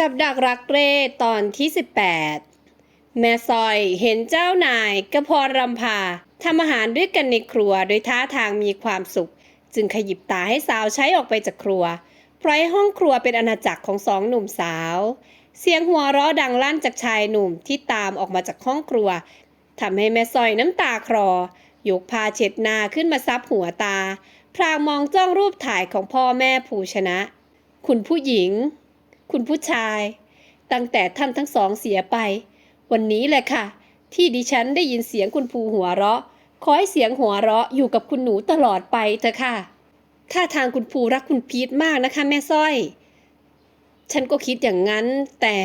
กับดักรักเร่ตอนที่ 18 แม่ซอยเห็นเจ้านายกระพรรำพาทำอาหารด้วยกันในครัวโดยท่าทางมีความสุข จึงขยิบตาให้สาวใช้ออกไปจากครัวปล่อยห้องครัวเป็นอาณาจักรของสองหนุ่มสาว เสียงหัวเราะดังลั่นจากชายหนุ่มที่ตามออกมาจากห้องครัวทำให้แม่ซอยน้ำตาคลอยกพาเช็ดนาขึ้นมาซับหัวตา พรางมองจ้องรูปถ่ายของพ่อแม่ภูชนะ คุณผู้หญิง คุณผู้ชาย ตั้งแต่ท่านทั้งสองเสียไป วันนี้แหละค่ะ ที่ดิฉันได้ยินเสียงคุณภูหัวเราะ ขอให้เสียงหัวเราะอยู่กับคุณหนูตลอดไปเถอะค่ะท่าทางคุณภูรักคุณพีทมากนะคะ แม่สร้อย ฉันก็คิดอย่างนั้น แต่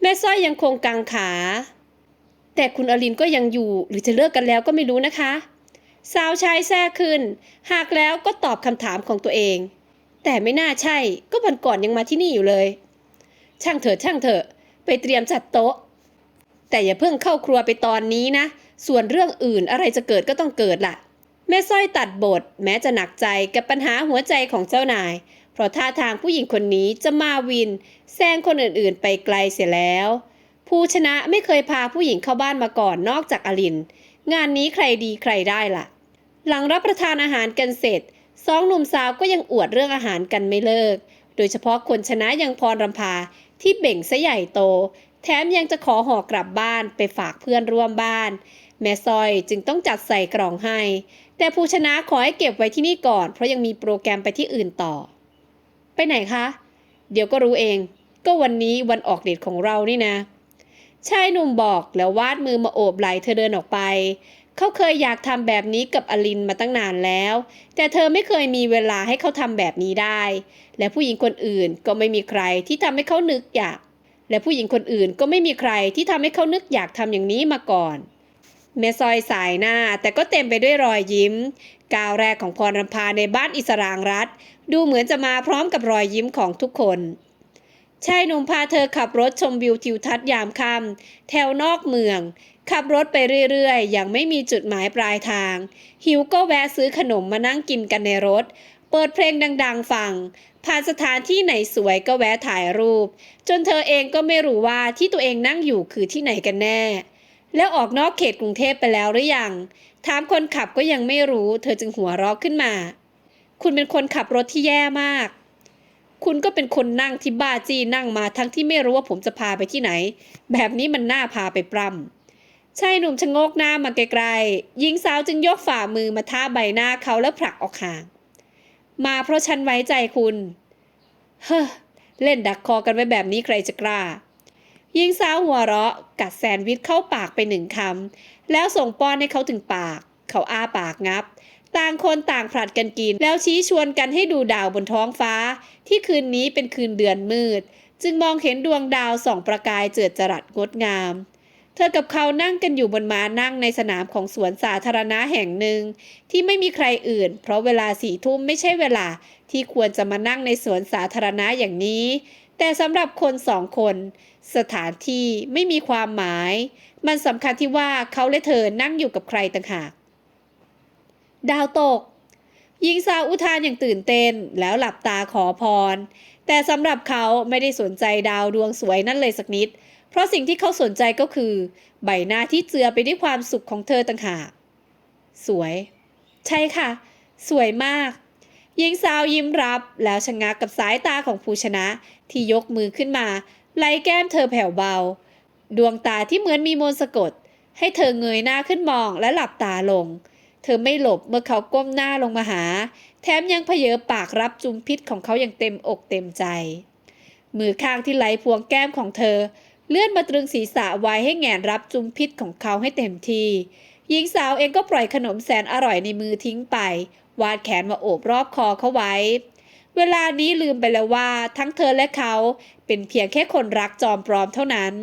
แม่สร้อยยังคงกังขา แต่คุณอลินก็ยังอยู่ หรือจะเลิกกันแล้วก็ไม่รู้นะคะ สาวชายแทรกขึ้น หากแล้วก็ตอบคำถามของตัวเอง แต่ไม่น่าใช่ ก็วันก่อนยังมาที่นี่อยู่เลย ช่างเถอะช่างเถอะ ไปเตรียมจัดโต๊ะ แต่อย่าเพิ่งเข้าครัวไปตอนนี้นะ ส่วนเรื่องอื่นอะไรจะเกิดก็ต้องเกิดล่ะ แม่สร้อยตัดบท แม้จะหนักใจกับปัญหาหัวใจของเจ้านาย เพราะท่าทางผู้หญิงคนนี้จะมาวินแซงคนอื่นๆ ไปไกลเสียแล้ว ผู้ชนะไม่เคยพาผู้หญิงเข้าบ้านมาก่อนนอกจากอลิน งานนี้ใครดีใครได้ล่ะ หลังรับประทานอาหารกันเสร็จ สองหนุ่มสาวก็ยังอวดเรื่องอาหารกันไม่เลิก โดยเฉพาะคนชนะยังพรรำพาที่เบ่งซะใหญ่โต แถมยังจะขอห่อกลับบ้านไปฝากเพื่อนร่วมบ้าน แม่ซอยจึงต้องจัดใส่กล่องให้ แต่ผู้ชนะขอให้เก็บไว้ที่นี่ก่อน เพราะยังมีโปรแกรมไปที่อื่นต่อ ไปไหนคะ เดี๋ยวก็รู้เอง ก็วันนี้วันออกเดทของเรานี่นะชายหนุ่มบอกแล้ววาดมือมาโอบไหล่เธอเดินออกไป เขาเคยอยากทำแบบนี้กับอลินมาตั้งนานแล้ว แต่เธอไม่เคยมีเวลาให้เขาทำแบบนี้ได้ และผู้หญิงคนอื่นก็ไม่มีใครที่ทำให้เขานึกอยาก และผู้หญิงคนอื่นก็ไม่มีใครที่ทำให้เขานึกอยากทำอย่างนี้มาก่อนแม่ซอยสายหน้าแต่ก็เต็มไปด้วยรอยยิ้ม ก้าวแรกของพรรำพาในบ้านอิสรางรัฐ ดูเหมือนจะมาพร้อมกับรอยยิ้มของทุกคน ชายหนุ่มพาเธอขับรถชมวิวทิวทัศน์ยามค่ำแถวนอกเมือง ขับรถไปเรื่อยๆ อย่างไม่มีจุดหมายปลายทาง หิวก็แวะซื้อขนมมานั่งกินกันในรถ เปิดเพลงดังๆฟัง ผ่านสถานที่ไหนสวยก็แวะถ่ายรูป จนเธอเองก็ไม่รู้ว่าที่ตัวเองนั่งอยู่คือที่ไหนกันแน่ แล้วออกนอกเขตกรุงเทพไปแล้วหรือยัง ถามคนขับก็ยังไม่รู้ เธอจึงหัวเราะขึ้นมา คุณเป็นคนขับรถที่แย่มาก คุณก็เป็นคนนั่งที่บ้าจี้นั่งมาทั้งที่ไม่รู้ว่าผมจะพาไปที่ไหน แบบนี้มันน่าพาไปปล้ำชายหนุ่มชะงกหน้ามาไกลๆหญิงสาวจึงยกฝ่ามือมาท่าใบหน้าเขาแล้วผลักออกห่าง มาเพราะฉันไว้ใจคุณ เฮ้อเล่นดักคอกันไว้แบบนี้ใครจะกล้าหญิงสาวหัวเราะ กัดแซนด์วิชเข้าปากไปหนึ่งคำ แล้วส่งป้อนให้เขาถึงปาก เขาอ้าปากงับ ต่างคนต่างผลัดกันกิน แล้วชี้ชวนกันให้ดูดาวบนท้องฟ้า ที่คืนนี้เป็นคืนเดือนมืด จึงมองเห็นดวงดาวส่องประกายเจิดจรัสงดงาม เธอกับเขานั่งกันอยู่บนม้านั่งในสนามของสวนสาธารณะแห่งหนึ่ง ที่ไม่มีใครอื่น เพราะเวลาสี่ทุ่มไม่ใช่เวลาที่ควรจะมานั่งในสวนสาธารณะอย่างนี้ แต่สำหรับคนสองคน สถานที่ไม่มีความหมาย มันสำคัญที่ว่าเขาและเธอนั่งอยู่กับใครต่างหาก ดาวตกหญิงสาวอุทานอย่างตื่นเต้นแล้วหลับตาขอพร แต่สำหรับเขาไม่ได้สนใจดาวดวงสวยนั่นเลยสักนิด เพราะสิ่งที่เขาสนใจก็คือ ใบหน้าที่เจือไปด้วยความสุขของเธอต่างหาก สวย ใช่ค่ะ สวยมาก หญิงสาวยิ้มรับแล้วชะงักกับสายตาของผู้ชนะ ที่ยกมือขึ้นมา ไล่แก้มเธอแผ่วเบา ดวงตาที่เหมือนมีมนต์สะกด ให้เธอเงยหน้าขึ้นมองและหลับตาลง เธอไม่หลบเมื่อเขาก้มหน้าลงมาหา แถมยังเพเยอปากรับจุมพิษของเขาอย่างเต็มอกเต็มใจ มือข้างที่ไหลพวงแก้มของเธอ เลื่อนมาตรึงศีรษะไว้ให้แงนรับจุมพิษของเขาให้เต็มที่หญิงสาวเองก็ปล่อยขนมแสนอร่อยในมือทิ้งไป วาดแขนมาโอบรอบคอเขาไว้ เวลานี้ลืมไปแล้วว่าทั้งเธอและเขาเป็นเพียงแค่คนรักจอมปลอมเท่านั้น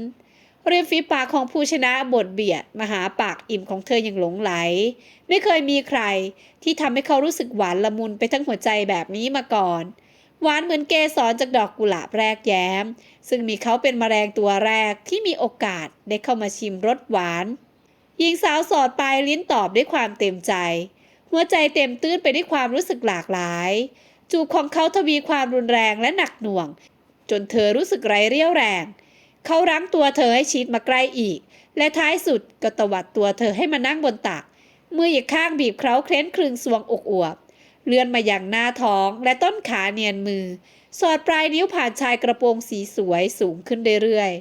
เริมฝีปากของผู้ชนะบดเบียดมาหาปากอิ่มของเธออย่างหลงไหล ไม่เคยมีใครที่ทำให้เขารู้สึกหวานละมุนไปทั้งหัวใจแบบนี้มาก่อน หวานเหมือนเกสรจากดอกกุหลาบแรกแย้ม ซึ่งมีเขาเป็นมแมลงตัวแรกที่มีโอกาสได้เข้ามาชิมรสหวานหญิงสาวสอดปลายลิ้นตอบด้วยความเต็มใจ หัวใจเต็มตื้นไปด้วยความรู้สึกหลากหลาย จูบของเขาทวีความรุนแรงและหนักหน่วง จนเธอรู้สึกไร้เรี่ยวแรง เขารั้งตัวเธอให้ชิดมาใกล้อีก และท้ายสุดก็ตวัดตัวเธอให้มานั่งบนตักมืออีกข้างบีบเคล้าเคล้นคลึงสวงอกอวบเลื่อนมาอย่างหน้าท้องและต้นขาเนียนมือ สอดปลายนิ้วผ่านชายกระโปรงสีสวยสูงขึ้นเรื่อย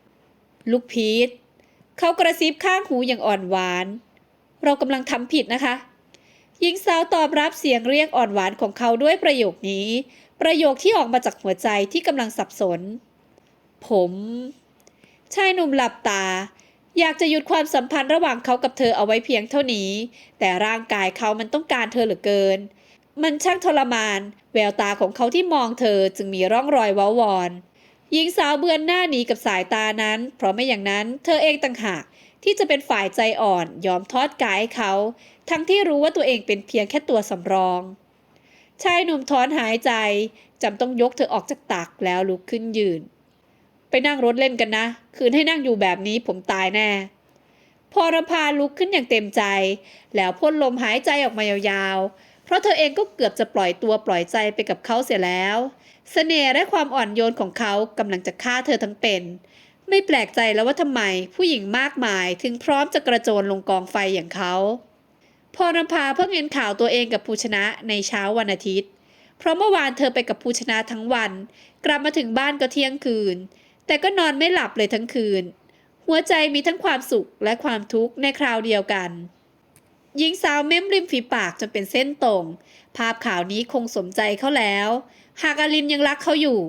ๆลูกพีทเขากระซิบข้างหูอย่างอ่อนหวาน เรากำลังทำผิดนะคะหญิงสาวตอบรับเสียงเรียกอ่อนหวานของเขาด้วยประโยคนี้ ประโยคที่ออกมาจากหัวใจที่กำลังสับสน ผม ชายหนุ่มหลับตา อยากจะหยุดความสัมพันธ์ระหว่างเขากับเธอเอาไว้เพียงเท่านี้ แต่ร่างกายเขามันต้องการเธอเหลือเกิน มันช่างทรมาน แววตาของเขาที่มองเธอจึงมีร่องรอยว้าวอนหญิงสาวเบือนหน้าหนีกับสายตานั้น เพราะไม่อย่างนั้นเธอเองต่างหากที่จะเป็นฝ่ายใจอ่อนยอมทอดกายให้เขา ทั้งที่รู้ว่าตัวเองเป็นเพียงแค่ตัวสำรอง ชายหนุ่มถอนหายใจจำต้องยกเธอออกจากตักแล้วลุกขึ้นยืน ไปนั่งรถเล่นกันนะ คืนให้นั่งอยู่แบบนี้ผมตายแน่ พอรพาลุกขึ้นอย่างเต็มใจ แล้วพ่นลมหายใจออกมายาวๆ เพราะเธอเองก็เกือบจะปล่อยตัวปล่อยใจไปกับเขาเสียแล้วเสน่ห์และความอ่อนโยนของเขากำลังจะฆ่าเธอทั้งเป็น ไม่แปลกใจแล้วว่าทำไมผู้หญิงมากมายถึงพร้อมจะกระโจนลงกองไฟอย่างเขาพรณภาเพิ่งเห็นข่าวตัวเองกับภูชนะในเช้าวันอาทิตย์ เพราะเมื่อวานเธอไปกับภูชนะทั้งวัน กลับมาถึงบ้านก็เที่ยงคืน แต่ก็นอนไม่หลับเลยทั้งคืน หัวใจมีทั้งความสุขและความทุกข์ในคราวเดียวกันหญิงสาวเม้มริมฝีปากจนเป็นเส้นตรง ภาพข่าวนี้คงสมใจเขาแล้ว หากอลินยังรักเขาอยู่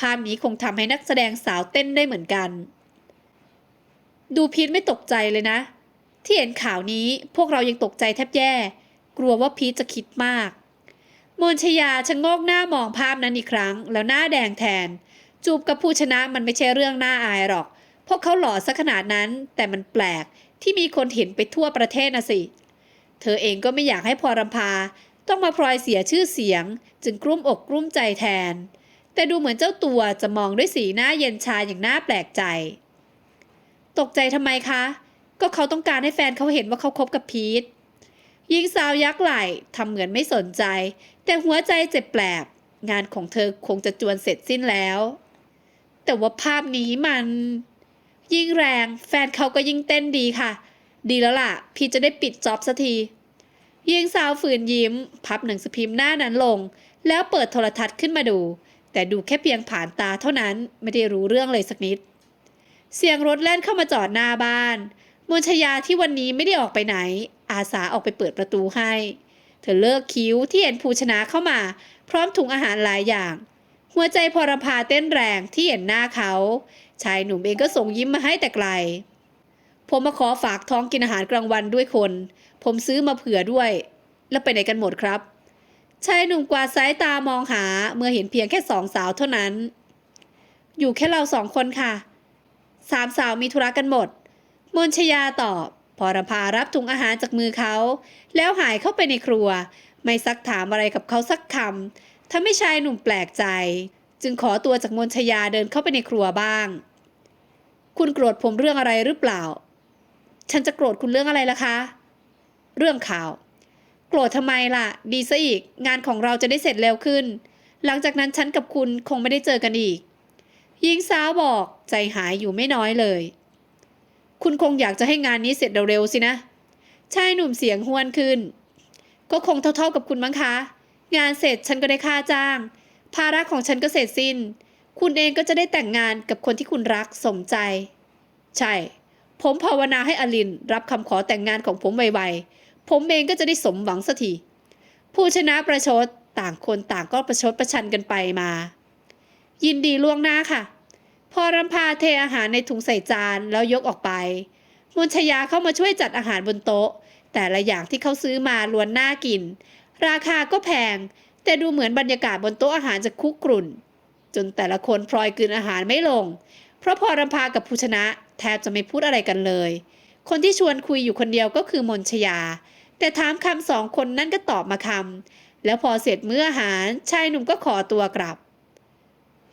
ภาพนี้คงทำให้นักแสดงสาวเต้นได้เหมือนกัน ดูพีทไม่ตกใจเลยนะ ที่เห็นข่าวนี้พวกเรายังตกใจแทบแย่ กลัวว่าพีทจะคิดมาก มนชยาชะโงกหน้ามองภาพนั้นอีกครั้ง แล้วหน้าแดงแทน จูบกับผู้ชนะมันไม่ใช่เรื่องน่าอายหรอก พวกเขาหล่อซะขนาดนั้น แต่มันแปลกที่มีคนเห็นไปทั่วประเทศนะสิ เธอเองก็ไม่อยากให้พรรำพา ต้องมาพลอยเสียชื่อเสียง จึงกลุ้มอกกลุ้มใจแทน แต่ดูเหมือนเจ้าตัวจะมองด้วยสีหน้าเย็นชาอย่างน่าแปลกใจ ตกใจทำไมคะ ก็เขาต้องการให้แฟนเขาเห็นว่าเขาคบกับพีทหญิงสาวยักไหล่ทำเหมือนไม่สนใจ แต่หัวใจเจ็บแปลบงานของเธอคงจะจวนเสร็จสิ้นแล้ว แต่ว่าภาพนี้มัน ยิ่งแรงแฟนเขาก็ยิ่งเต้นดีค่ะ ดีแล้วล่ะ พี่จะได้ปิดจ็อบสักทีหญิงสาวฝืนยิ้ม พับหนังสือพิมพ์หน้านั้นลง แล้วเปิดโทรทัศน์ขึ้นมาดู แต่ดูแค่เพียงผ่านตาเท่านั้นไม่ได้รู้เรื่องเลยสักนิด เสียงรถแล่นเข้ามาจอดหน้าบ้านมนชยาที่วันนี้ไม่ได้ออกไปไหน อาสาออกไปเปิดประตูให้ เธอเลิกคิ้วที่เห็นภูชนะเข้ามา พร้อมถุงอาหารหลายอย่าง หัวใจพรพาเต้นแรงที่เห็นหน้าเขา ชายหนุ่มเองก็ส่งยิ้มมาให้แต่ไกล ผมมาขอฝากท้องกินอาหารกลางวันด้วยคน ผมซื้อมาเผื่อด้วย แล้วไปไหนกันหมดครับ ชายหนุ่มกวาดสายตามองหาเมื่อเห็นเพียงแค่สองสาวเท่านั้น อยู่แค่เราสองคนค่ะ สามสาวมีธุระกันหมด มนชยาตอบพรพารับถุงอาหารจากมือเขา แล้วหายเข้าไปในครัว ไม่ซักถามอะไรกับเขาสักคำ ทำให้ชายหนุ่มแปลกใจ จึงขอตัวจากมนชยาเดินเข้าไปในครัวบ้าง คุณโกรธผมเรื่องอะไรหรือเปล่า ฉันจะโกรธคุณเรื่องอะไรล่ะคะ เรื่องข่าว โกรธทำไมล่ะ ดีซะอีก งานของเราจะได้เสร็จเร็วขึ้น หลังจากนั้นฉันกับคุณคงไม่ได้เจอกันอีกหญิงสาวบอกใจหายอยู่ไม่น้อยเลย คุณคงอยากจะให้งานนี้เสร็จเร็วๆสินะชายหนุ่มเสียงห้วนขึ้น ก็คงเท่าๆกับคุณมั้งคะ งานเสร็จฉันก็ได้ค่าจ้าง ภาระของฉันก็เสร็จสิ้น คุณเองก็จะได้แต่งงานกับคนที่คุณรักสมใจ ใช่ ผมภาวนาให้อลินรับคำขอแต่งงานของผมไวๆ ผมเองก็จะได้สมหวังสักที ผู้ชนะประชดต่างคนต่างก็ประชดประชันกันไปมา ยินดีล่วงหน้าค่ะ พอรำพาเทอาหารในถุงใส่จานแล้วยกออกไป มุนชยาเข้ามาช่วยจัดอาหารบนโต๊ะ แต่ละอย่างที่เขาซื้อมาล้วนน่ากิน ราคาก็แพง แต่ดูเหมือนบรรยากาศบนโต๊ะอาหารจะคุกรุ่น จนแต่ละคนพลอยกลืนอาหารไม่ลง เพราะพอรำพากับภูชนะ แทบจะไม่พูดอะไรกันเลย คนที่ชวนคุยอยู่คนเดียวก็คือมนชยา แต่ถามคำสองคนนั่นก็ตอบมาคำแล้วพอเสร็จมื้ออาหารชายหนุ่มก็ขอตัวกลับ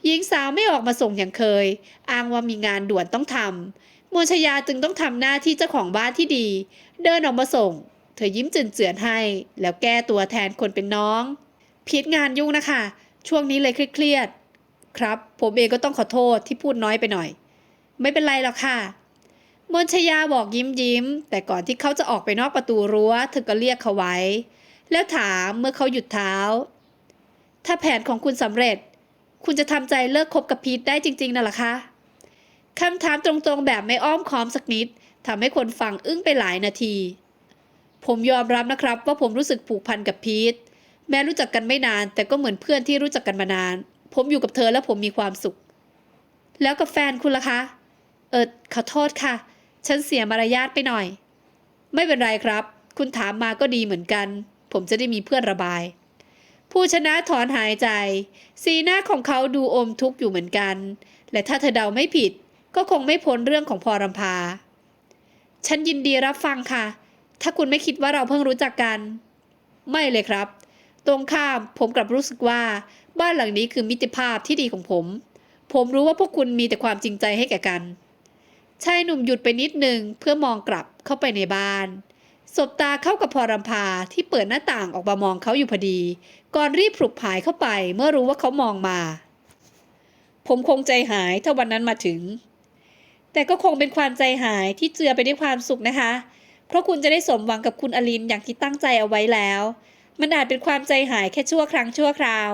หญิงสาวไม่ออกมาส่งอย่างเคย อ้างว่ามีงานด่วนต้องทำมนชยาจึงต้องทำหน้าที่เจ้าของบ้านที่ดี เดินออกมาส่ง เธอยิ้มเจือนๆให้ แล้วแก้ตัวแทนคนเป็นน้อง พีทงานยุ่งนะคะ ช่วงนี้เลยเครียดๆครับ ผมเองก็ต้องขอโทษที่พูดน้อยไปหน่อย ไม่เป็นไรหรอกค่ะมนชยาบอกยิ้มยิ้ม แต่ก่อนที่เขาจะออกไปนอกประตูรั้วเธอก็เรียกเขาไว้ แล้วถามเมื่อเขาหยุดเท้า ถ้าแผนของคุณสำเร็จ คุณจะทำใจเลิกคบกับพีทได้จริงๆน่ะหรอคะคำถามตรงๆแบบไม่อ้อมค้อมสักนิดทำให้คนฟังอึ้งไปหลายนาที ผมยอมรับนะครับว่าผมรู้สึกผูกพันกับพีทแม้รู้จักกันไม่นาน แต่ก็เหมือนเพื่อนที่รู้จักกันมานาน ผมอยู่กับเธอแล้วผมมีความสุข แล้วกับแฟนคุณล่ะคะ เออขอโทษค่ะ ฉันเสียมารยาทไปหน่อย ไม่เป็นไรครับ คุณถามมาก็ดีเหมือนกัน ผมจะได้มีเพื่อนระบาย ผู้ชนะถอนหายใจ สีหน้าของเขาดูอมทุกข์อยู่เหมือนกัน และถ้าเธอเดาไม่ผิด ก็คงไม่พ้นเรื่องของพอรำพา ฉันยินดีรับฟังค่ะ ถ้าคุณไม่คิดว่าเราเพิ่งรู้จักกัน ไม่เลยครับ ตรงข้ามผมกลับรู้สึกว่า บ้านหลังนี้คือมิตรภาพที่ดีของผม ผมรู้ว่าพวกคุณมีแต่ความจริงใจให้แก่กันชายหนุ่มหยุดไปนิดหนึ่งเพื่อมองกลับเข้าไปในบ้าน สบตาเข้ากับพอรำพาที่เปิดหน้าต่างออกมามองเขาอยู่พอดี ก่อนรีบผลุกผายเข้าไปเมื่อรู้ว่าเขามองมา ผมคงใจหายถ้าวันนั้นมาถึง แต่ก็คงเป็นความใจหายที่เจือไปด้วยความสุขนะคะ เพราะคุณจะได้สมหวังกับคุณอลินอย่างที่ตั้งใจเอาไว้แล้ว มันอาจเป็นความใจหายแค่ชั่วครั้งชั่วคราว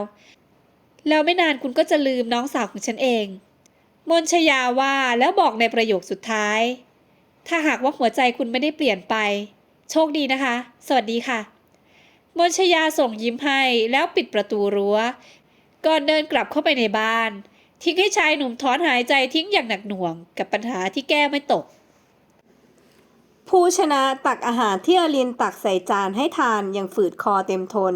แล้วไม่นานคุณก็จะลืมน้องสาวของฉันเอง มนชยาว่าแล้วบอกในประโยคสุดท้าย ถ้าหากว่าหัวใจคุณไม่ได้เปลี่ยนไป โชคดีนะคะ สวัสดีค่ะ มนชยาส่งยิ้มให้แล้วปิดประตูรั้ว ก่อนเดินกลับเข้าไปในบ้าน ทิ้งให้ชายหนุ่มถอนหายใจทิ้งอย่างหนักหน่วง กับปัญหาที่แก้ไม่ตก ผู้ชนะตักอาหารที่อลินตักใส่จานให้ทานอย่างฝืดคอเต็มทน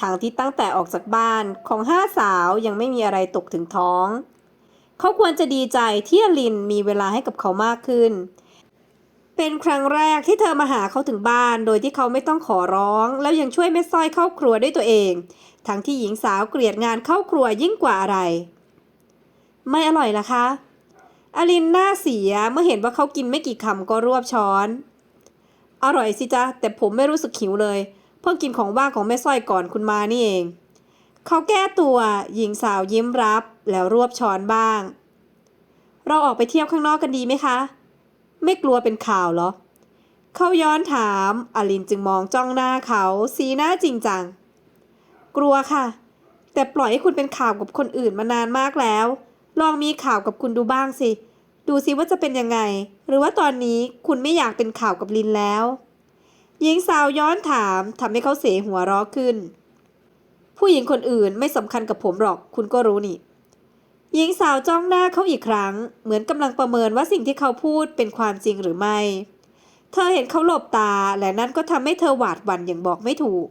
ทางที่ตั้งแต่ออกจากบ้านของห้าสาวยังไม่มีอะไรตกถึงท้อง เขาควรจะดีใจที่อลินมีเวลาให้กับเขามากขึ้น เป็นครั้งแรกที่เธอมาหาเขาถึงบ้าน โดยที่เขาไม่ต้องขอร้อง แล้วยังช่วยแม่สร้อยเข้าครัวด้วยตัวเอง ทั้งที่หญิงสาวเกลียดงานเข้าครัวยิ่งกว่าอะไร ไม่อร่อยล่ะคะ อลินหน้าเสียเมื่อเห็นว่าเขากินไม่กี่คำก็รวบช้อน อร่อยสิจ๊ะ แต่ผมไม่รู้สึกหิวเลย เพิ่งกินของว่างของแม่สร้อยก่อนคุณมานี่เอง เขาแก้ตัวหญิงสาวยิ้มรับแล้วรวบช้อนบ้าง เราออกไปเที่ยวข้างนอกกันดีไหมคะ ไม่กลัวเป็นข่าวเหรอ เขาย้อนถาม อลินจึงมองจ้องหน้าเขาสีหน้าจริงจัง กลัวค่ะ แต่ปล่อยให้คุณเป็นข่าวกับคนอื่นมานานมากแล้ว ลองมีข่าวกับคุณดูบ้างสิ ดูสิว่าจะเป็นยังไง หรือว่าตอนนี้คุณไม่อยากเป็นข่าวกับลินแล้ว หญิงสาวย้อนถามทำให้เขาเสียหัวเราะขึ้น ผู้หญิงคนอื่นไม่สำคัญกับผมหรอก คุณก็รู้นี่ หญิงสาวจ้องหน้าเขาอีกครั้ง เหมือนกำลังประเมินว่าสิ่งที่เขาพูดเป็นความจริงหรือไม่ เธอเห็นเขาหลบตาและนั่นก็ทำให้เธอหวาดหวั่นอย่างบอกไม่ถูก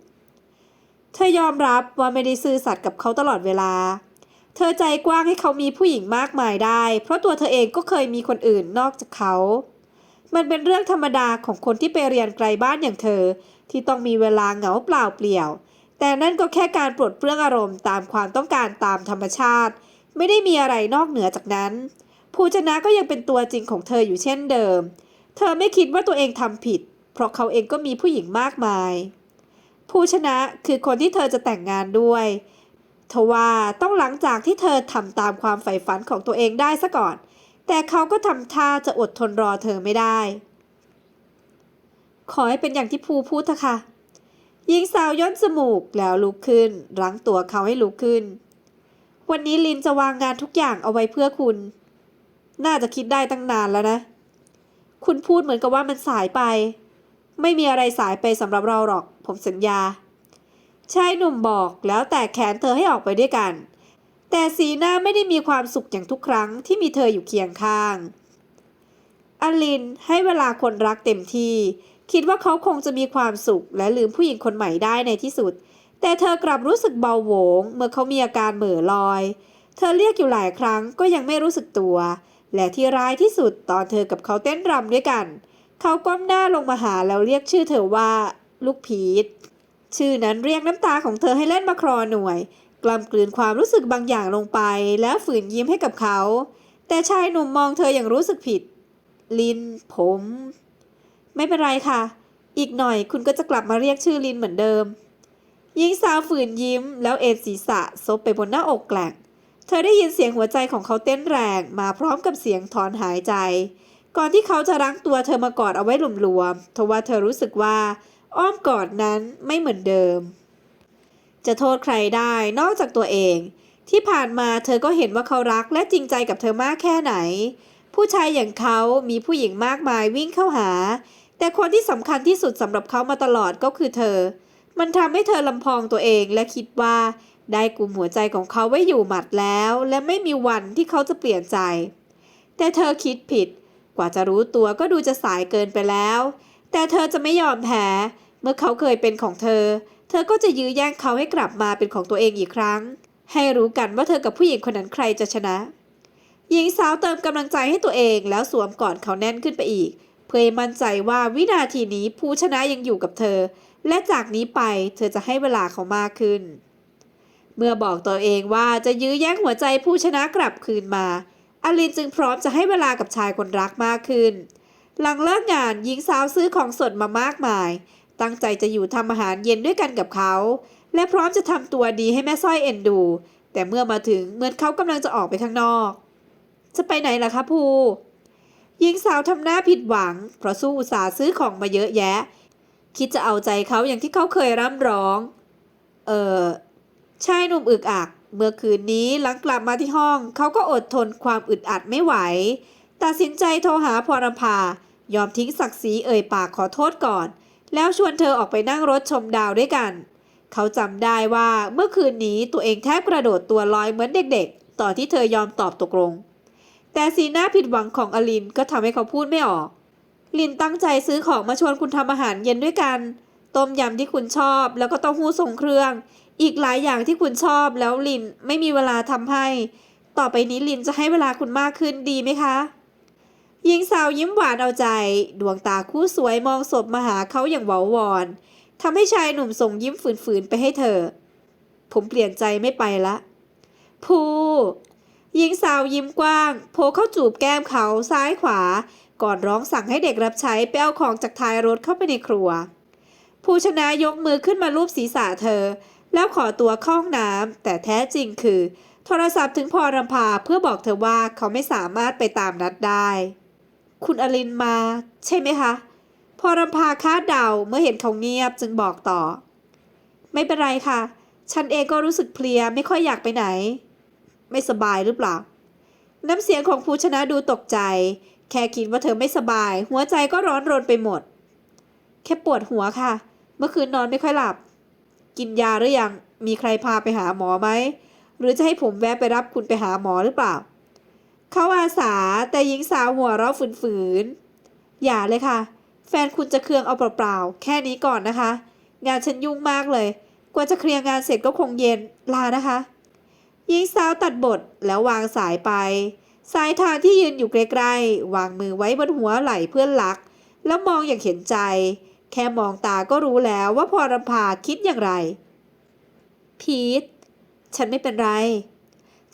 เธอยอมรับว่าไม่ได้ซื่อสัตย์กับเขาตลอดเวลา เธอใจกว้างให้เขามีผู้หญิงมากมายได้ เพราะตัวเธอเองก็เคยมีคนอื่นนอกจากเขา มันเป็นเรื่องธรรมดาของคนที่ไปเรียนไกลบ้านอย่างเธอ ที่ต้องมีเวลาเหงาเปล่าเปลี่ยว แต่นั่นก็แค่การปลดเปลื้องอารมณ์ตามความต้องการตามธรรมชาติ ไม่ได้มีอะไรนอกเหนือจากนั้น ภูชนะก็ยังเป็นตัวจริงของเธออยู่เช่นเดิม เธอไม่คิดว่าตัวเองทำผิด เพราะเขาเองก็มีผู้หญิงมากมาย ภูชนะคือคนที่เธอจะแต่งงานด้วย ทว่าต้องหลังจากที่เธอทำตามความใฝ่ฝันของตัวเองได้ซะก่อน แต่เขาก็ทำท่าจะอดทนรอเธอไม่ได้ ขอให้เป็นอย่างที่ภูพูดเถอะค่ะหญิงสาวย่นจมูกแล้วลุกขึ้นรั้งตัวเขาให้ลุกขึ้น วันนี้ลินจะวางงานทุกอย่างเอาไว้เพื่อคุณ น่าจะคิดได้ตั้งนานแล้วนะ คุณพูดเหมือนกับว่ามันสายไป ไม่มีอะไรสายไปสำหรับเราหรอก ผมสัญญา ชายหนุ่มบอกแล้วแต่แขนเธอให้ออกไปด้วยกัน แต่สีหน้าไม่ได้มีความสุขอย่างทุกครั้งที่มีเธออยู่เคียงข้าง อลินให้เวลาคนรักเต็มที่ คิดว่าเขาคงจะมีความสุขและลืมผู้หญิงคนใหม่ได้ในที่สุด แต่เธอกลับรู้สึกเบาโหวง เมื่อเขามีอาการเหม่อลอย เธอเรียกอยู่หลายครั้งก็ยังไม่รู้สึกตัว และที่ร้ายที่สุดตอนเธอกับเขาเต้นรำด้วยกัน เขาก้มหน้าลงมาหาแล้วเรียกชื่อเธอว่า ลูกพีท ชื่อนั้นเรียกน้ำตาของเธอให้เล่นมาคลอหน่วย กล้ำกลืนความรู้สึกบางอย่างลงไป แล้วฝืนยิ้มให้กับเขา แต่ชายหนุ่มมองเธออย่างรู้สึกผิด ลิน ผม ไม่เป็นไรค่ะ อีกหน่อยคุณก็จะกลับมาเรียกชื่อลินเหมือนเดิมหญิงสาวฝืนยิ้ม แล้วเอ็นศีรษะซบไปบนหน้าอกแกล่งเธอได้ยินเสียงหัวใจของเขาเต้นแรงมาพร้อมกับเสียงถอนหายใจ ก่อนที่เขาจะรั้งตัวเธอมากอดเอาไว้หลวมๆทว่าเธอรู้สึกว่า อ้อมกอดนั้นไม่เหมือนเดิม จะโทษใครได้นอกจากตัวเอง ที่ผ่านมาเธอก็เห็นว่าเขารักและจริงใจกับเธอมากแค่ไหน ผู้ชายอย่างเขามีผู้หญิงมากมายวิ่งเข้าหา แต่คนที่สำคัญที่สุดสำหรับเขามาตลอดก็คือเธอ มันทำให้เธอลำพองตัวเองและคิดว่าได้กลุ่มหัวใจของเขาไว้อยู่หมัดแล้ว และไม่มีวันที่เขาจะเปลี่ยนใจ แต่เธอคิดผิด กว่าจะรู้ตัวก็ดูจะสายเกินไปแล้ว แต่เธอจะไม่ยอมแพ้ เมื่อเขาเคยเป็นของเธอ เธอก็จะยื้อแย่งเขาให้กลับมาเป็นของตัวเองอีกครั้ง ให้รู้กันว่าเธอกับผู้หญิงคนนั้นใครจะชนะ หญิงสาวเติมกำลังใจให้ตัวเองแล้วสวมกอดเขาแน่นขึ้นไปอีก เพื่อมั่นใจว่าวินาทีนี้ผู้ชนะยังอยู่กับเธอ และจากนี้ไปเธอจะให้เวลาเขามากขึ้น เมื่อบอกตัวเองว่าจะยื้อแย่งหัวใจผู้ชนะกลับคืนมาอลินจึงพร้อมจะให้เวลากับชายคนรักมากขึ้น หลังเลิกงานหญิงสาวซื้อของสดมามากมาย ตั้งใจจะอยู่ทำอาหารเย็นด้วยกันกับเขา และพร้อมจะทำตัวดีให้แม่สร้อยเอ็นดู แต่เมื่อมาถึงเหมือนเขากำลังจะออกไปข้างนอก จะไปไหนล่ะคะภูหญิงสาวทำหน้าผิดหวัง เพราะสู้อุตสาห์ซื้อของมาเยอะแยะ คิดจะเอาใจเขาอย่างที่เขาเคยร่ำร้อง เออชายหนุ่มอึกอัก เมื่อคืนนี้หลังกลับมาที่ห้อง เขาก็อดทนความอึดอัดไม่ไหว ตัดสินใจโทรหาพรพายอมทิ้งศักดิ์ศรีเอ่ยปากขอโทษก่อน แล้วชวนเธอออกไปนั่งรถชมดาวด้วยกัน เขาจำได้ว่าเมื่อคืนนี้ตัวเองแทบกระโดดตัวลอยเหมือนเด็กๆ ต่อที่เธอยอมตอบตกลง แต่สีหน้าผิดหวังของอลินก็ทำให้เขาพูดไม่ออก ลินตั้งใจซื้อของมาชวนคุณทำอาหารเย็นด้วยกัน ต้มยำที่คุณชอบ แล้วก็เต้าหู้ทรงเครื่อง อีกหลายอย่างที่คุณชอบแล้วลินไม่มีเวลาทำให้ ต่อไปนี้ลินจะให้เวลาคุณมากขึ้นดีไหมคะ หญิงสาวยิ้มหวานเอาใจ ดวงตาคู่สวยมองศพมาหาเขาอย่างเว้าวอนทำให้ชายหนุ่มส่งยิ้มฝืนๆไปให้เธอ ผมเปลี่ยนใจไม่ไปละพูหญิงสาวยิ้มกว้าง โผล่เข้าจูบแก้มเขาซ้ายขวา ก่อนร้องสั่งให้เด็กรับใช้ไปเอาของจากท้ายรถเข้าไปในครัว ผู้ชนะยกมือขึ้นมาลูบศีรษะเธอ แล้วขอตัวเข้าห้องน้ำแต่แท้จริงคือ โทรศัพท์ถึงพรรำพาเพื่อบอกเธอว่าเขาไม่สามารถไปตามนัดได้ คุณอลินมา ใช่ไหมคะพรรำพาคาดเดาเมื่อเห็นเขาเงียบจึงบอกต่อ ไม่เป็นไรค่ะ ฉันเองก็รู้สึกเพลียไม่ค่อยอยากไปไหน ไม่สบายหรือเปล่า น้ำเสียงของผู้ชนะดูตกใจ แค่คิดว่าเธอไม่สบาย หัวใจก็ร้อนรนไปหมด แค่ปวดหัวค่ะ เมื่อคืนนอนไม่ค่อยหลับ กินยาหรือยัง มีใครพาไปหาหมอไหม หรือจะให้ผมแวะไปรับคุณไปหาหมอหรือเปล่า เขาอาสาแต่หญิงสาวหัวเราะฝืนๆ อย่าเลยค่ะ แฟนคุณจะเคืองเอาเปล่าๆ แค่นี้ก่อนนะคะ งานฉันยุ่งมากเลย กว่าจะเคลียร์งานเสร็จก็คงเย็น ลานะคะ หญิงสาวตัดบทแล้ววางสายไป สายทานที่ยืนอยู่ใกล้ๆ วางมือไว้บนหัวไหล่เพื่อนรัก แล้วมองอย่างเห็นใจ แค่มองตาก็รู้แล้วว่าพอรำพาคิดอย่างไร พีท ฉันไม่เป็นไร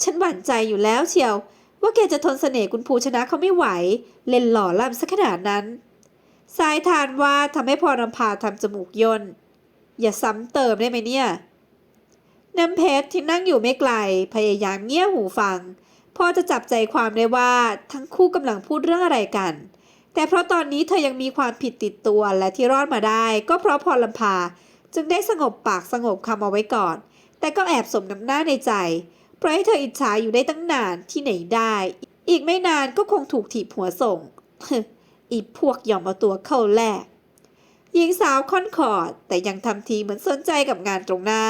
ฉันหวั่นใจอยู่แล้วเชียว ว่าแกจะทนเสน่ห์คุณภูชนะเขาไม่ไหว เล่นหล่อล่ำสักขนาดนั้น สายทานว่าทำให้พรำพาทำจมูกย่นอย่าซ้ำเติมได้ไหมเนี่ยน้ำเพชรที่นั่งอยู่ไม่ไกล พยายามเงี่ยหูฟังพอจะจับใจความได้ว่าทั้งคู่กำลังพูดเรื่องอะไรกัน แต่เพราะตอนนี้เธอยังมีความผิดติดตัวและที่รอดมาได้ ก็เพราะพรลำพา จึงได้สงบปากสงบคำเอาไว้ก่อน แต่ก็แอบสมน้ำหน้าในใจ ปล่อยให้เธออิจฉาอยู่ได้ตั้งนานที่ไหนได้ อีกไม่นานก็คงถูกถีบหัวส่ง อีพวกยอมเอาตัวเข้าแลกหญิงสาวค่อนขอด แต่ยังทำทีเหมือนสนใจกับงานตรงหน้า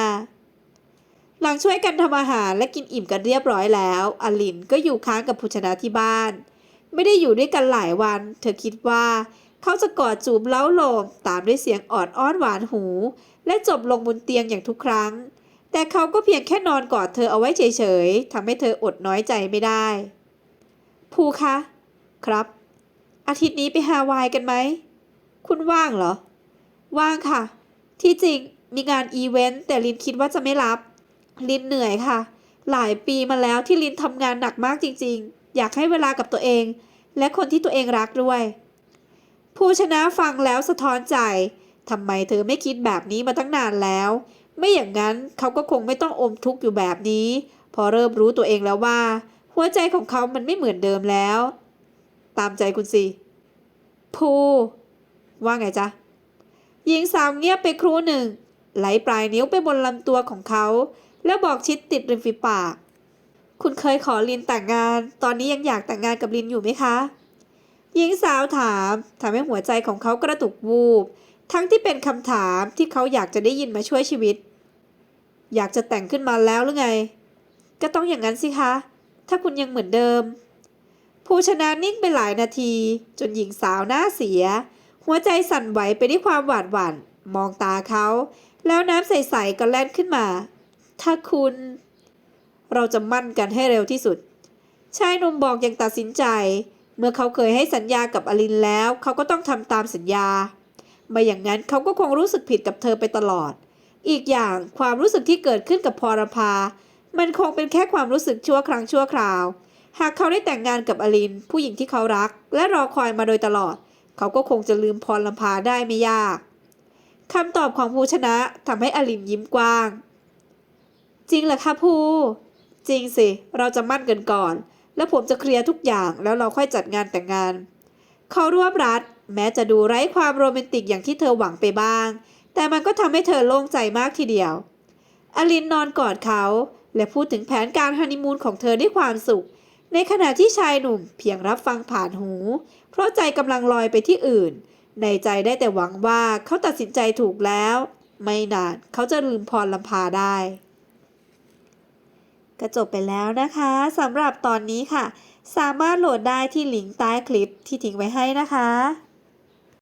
หลังช่วยกันทำอาหารและกินอิ่มกันเรียบร้อยแล้ว อลินก็อยู่ค้างกับผู้ชนะที่บ้าน ไม่ได้อยู่ด้วยกันหลายวัน เธอคิดว่า เขาจะกอดจูบเล้าโลมตามด้วยเสียงออดอ้อนหวานหู และจบลงบนเตียงอย่างทุกครั้ง แต่เขาก็เพียงแค่นอนกอดเธอเอาไว้เฉยๆทำให้เธออดน้อยใจไม่ได้ ภูคะ ครับ อาทิตย์นี้ไปฮาวายกันไหม คุณว่างเหรอ ว่างค่ะ ที่จริงมีงานอีเวนต์แต่ลินคิดว่าจะไม่รับ ลินเหนื่อยค่ะ หลายปีมาแล้วที่ลินทำงานหนักมากจริง ๆ อยากให้เวลากับตัวเอง และคนที่ตัวเองรักด้วย ผู้ชนะฟังแล้วสะท้อนใจทำไมเธอไม่คิดแบบนี้มาตั้งนานแล้ว ไม่อย่างนั้นเขาก็คงไม่ต้องอมทุกข์อยู่แบบนี้ พอเริ่มรู้ตัวเองแล้วว่า หัวใจของเขามันไม่เหมือนเดิมแล้ว ตามใจคุณสิภูว่าไงจ๊ะหญิงสาวเงียบไปครู่หนึ่ง ไหลปลายนิ้วไปบนลำตัวของเขา แล้วบอกชิดติดริมฝีปาก คุณเคยขอลินแต่งงาน ตอนนี้ยังอยากแต่งงานกับลินอยู่ไหมคะ หญิงสาวถามทำให้หัวใจของเขากระตุกวูบ ทั้งที่เป็นคำถามที่เขาอยากจะได้ยินมาช่วยชีวิต อยากจะแต่งขึ้นมาแล้วหรือไง ก็ต้องอย่างนั้นสิคะ ถ้าคุณยังเหมือนเดิมผู้ชนะนิ่งไปหลายนาที จนหญิงสาวหน้าเสีย หัวใจสั่นไหวไปด้วยความหวาดหวั่นมองตาเขา แล้วน้ำใสๆก็แล่นขึ้นมา ถ้าคุณ เราจะมั่นกันให้เร็วที่สุด ชายหนุ่มบอกอย่างตัดสินใจ เมื่อเขาเคยให้สัญญากับอลินแล้ว เขาก็ต้องทำตามสัญญาไม่อย่างนั้นเขาก็คงรู้สึกผิดกับเธอไปตลอด อีกอย่างความรู้สึกที่เกิดขึ้นกับพรพา มันคงเป็นแค่ความรู้สึกชั่วครั้งชั่วคราว หากเขาได้แต่งงานกับอลิน ผู้หญิงที่เขารัก และรอคอยมาโดยตลอด เขาก็คงจะลืมพรลำพาได้ไม่ยากคำตอบของภูชนะทำให้อลินยิ้มกว้าง จริงเหรอคะภูจริงสิ เราจะมั่นกันก่อน แล้วผมจะเคลียร์ทุกอย่างแล้วเราค่อยจัดงานแต่งงาน เขารวบรัด แม้จะดูไร้ความโรแมนติกอย่างที่เธอหวังไปบ้าง แต่มันก็ทำให้เธอโล่งใจมากทีเดียว อลินนอนกอดเขา และพูดถึงแผนการฮันนีมูนของเธอด้วยความสุข ในขณะที่ชายหนุ่มเพียงรับฟังผ่านหู เพราะใจกำลังลอยไปที่อื่น ในใจได้แต่หวังว่าเขาตัดสินใจถูกแล้ว ไม่นานเขาจะลืมพรลำพาได้ก็จบไปแล้วนะคะสำหรับตอนนี้ค่ะ สามารถโหลดได้ที่ลิงก์ใต้คลิปที่ทิ้งไว้ให้นะคะ